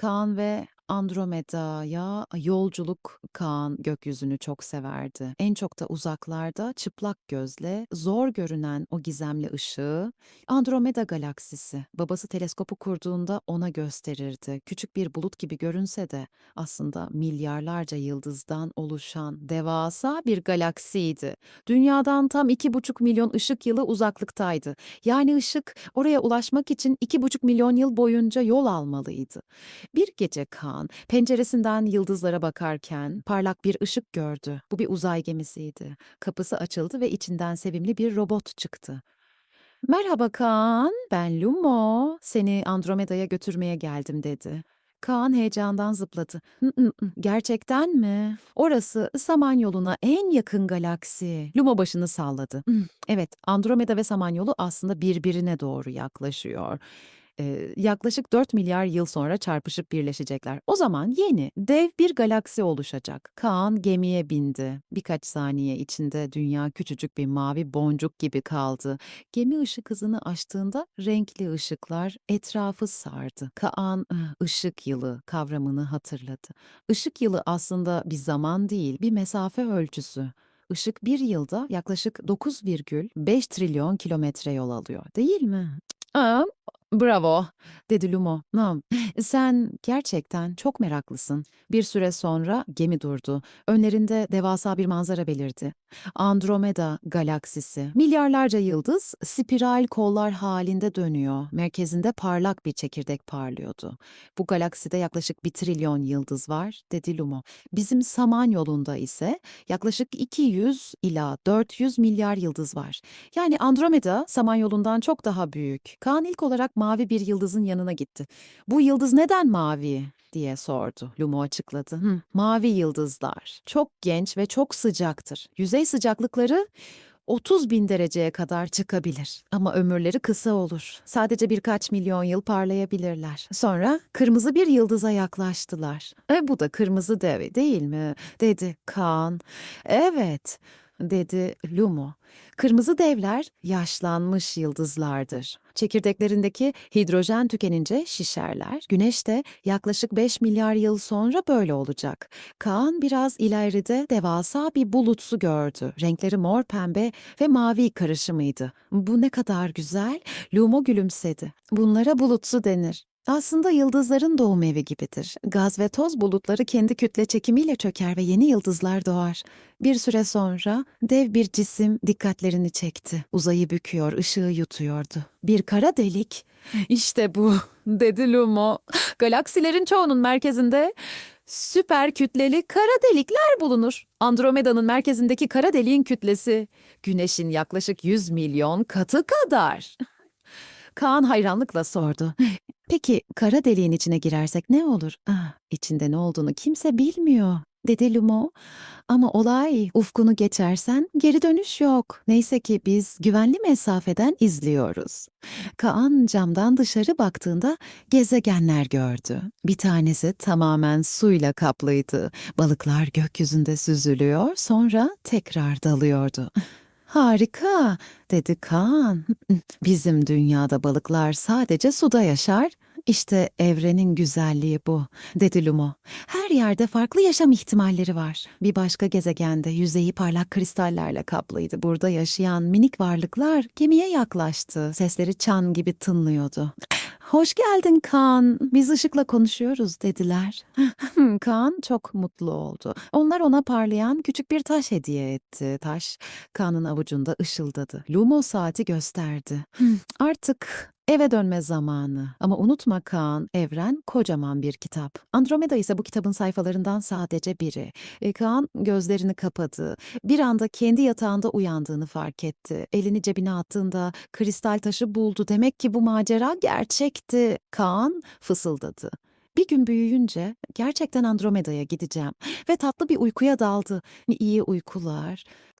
Kaan ve Andromeda'ya yolculuk Kaan gökyüzünü çok severdi. En çok da uzaklarda çıplak gözle zor görünen o gizemli ışığı Andromeda galaksisi. Babası teleskopu kurduğunda ona gösterirdi. Küçük bir bulut gibi görünse de aslında milyarlarca yıldızdan oluşan devasa bir galaksiydi. Dünyadan tam iki buçuk milyon ışık yılı uzaklıktaydı. Yani ışık oraya ulaşmak için iki buçuk milyon yıl boyunca yol almalıydı. Bir gece Kaan penceresinden yıldızlara bakarken parlak bir ışık gördü. Bu bir uzay gemisiydi. Kapısı açıldı ve içinden sevimli bir robot çıktı. Merhaba Kaan, ben Lumo. Seni Andromeda'ya götürmeye geldim dedi. Kaan heyecandan zıpladı. "Hı hı hı, Gerçekten mi? Orası Samanyolu'na en yakın galaksi. Lumo başını salladı. "Hı, Evet, Andromeda ve Samanyolu aslında birbirine doğru yaklaşıyor. Ee, yaklaşık 4 milyar yıl sonra çarpışıp birleşecekler. O zaman yeni, dev bir galaksi oluşacak. Kaan gemiye bindi. Birkaç saniye içinde dünya küçücük bir mavi boncuk gibi kaldı. Gemi ışık hızını aştığında renkli ışıklar etrafı sardı. Kaan "Ih, ışık yılı kavramını hatırladı. Işık yılı aslında bir zaman değil, bir mesafe ölçüsü. Işık bir yılda yaklaşık 9,5 trilyon kilometre yol alıyor, değil mi? Aa, bravo, dedi Lumo. Nam, sen gerçekten çok meraklısın. Bir süre sonra gemi durdu. Önlerinde devasa bir manzara belirdi. Andromeda galaksisi. Milyarlarca yıldız spiral kollar halinde dönüyor. Merkezinde parlak bir çekirdek parlıyordu. Bu galakside yaklaşık bir trilyon yıldız var, dedi Lumo. Bizim Samanyolu'nda ise yaklaşık 200 ila 400 milyar yıldız var. Yani Andromeda Samanyolu'ndan çok daha büyük. Kaan ilk olarak mavi bir yıldızın yanına gitti. Bu yıldız neden mavi? diye sordu. Lumo açıkladı. "Hı, mavi yıldızlar çok genç ve çok sıcaktır. Yüzey sıcaklıkları 30 bin dereceye kadar çıkabilir. Ama ömürleri kısa olur. Sadece birkaç milyon yıl parlayabilirler. Sonra kırmızı bir yıldıza yaklaştılar. E, bu da kırmızı dev değil mi? dedi Kaan. Evet, dedi Lumo. Kırmızı devler yaşlanmış yıldızlardır. Çekirdeklerindeki hidrojen tükenince şişerler. Güneş de yaklaşık 5 milyar yıl sonra böyle olacak. Kaan biraz ileride devasa bir bulutsu gördü. Renkleri mor pembe ve mavi karışımıydı. Bu ne kadar güzel. Lumo gülümsedi. Bunlara bulutsu denir. Aslında yıldızların doğum evi gibidir. Gaz ve toz bulutları kendi kütle çekimiyle çöker ve yeni yıldızlar doğar. Bir süre sonra dev bir cisim dikkatlerini çekti. Uzayı büküyor, ışığı yutuyordu. Bir kara delik. İşte bu, dedi Lumo. Galaksilerin çoğunun merkezinde süper kütleli kara delikler bulunur. Andromeda'nın merkezindeki kara deliğin kütlesi Güneş'in yaklaşık 100 milyon katı kadar. Kaan hayranlıkla sordu. Peki kara deliğin içine girersek ne olur? Ah, içinde ne olduğunu kimse bilmiyor, dedi Lumo. Ama olay ufkunu geçersen geri dönüş yok. Neyse ki biz güvenli mesafeden izliyoruz. Kaan camdan dışarı baktığında gezegenler gördü. Bir tanesi tamamen suyla kaplıydı. Balıklar gökyüzünde süzülüyor, sonra tekrar dalıyordu. Harika, dedi Kaan. Bizim dünyada balıklar sadece suda yaşar. İşte evrenin güzelliği bu, dedi Lumo. Her yerde farklı yaşam ihtimalleri var. Bir başka gezegende yüzeyi parlak kristallerle kaplıydı. Burada yaşayan minik varlıklar gemiye yaklaştı. Sesleri çan gibi tınlıyordu. Hoş geldin Kaan. Biz ışıkla konuşuyoruz dediler. Kaan çok mutlu oldu. Onlar ona parlayan küçük bir taş hediye etti. Taş Kaan'ın avucunda ışıldadı. Lumo saati gösterdi. Artık eve dönme zamanı. Ama unutma Kaan, evren kocaman bir kitap. Andromeda ise bu kitabın sayfalarından sadece biri. E, Kaan gözlerini kapadı. Bir anda kendi yatağında uyandığını fark etti. Elini cebine attığında kristal taşı buldu. Demek ki bu macera gerçekti. Kaan fısıldadı. Bir gün büyüyünce gerçekten Andromeda'ya gideceğim ve tatlı bir uykuya daldı. İyi uykular.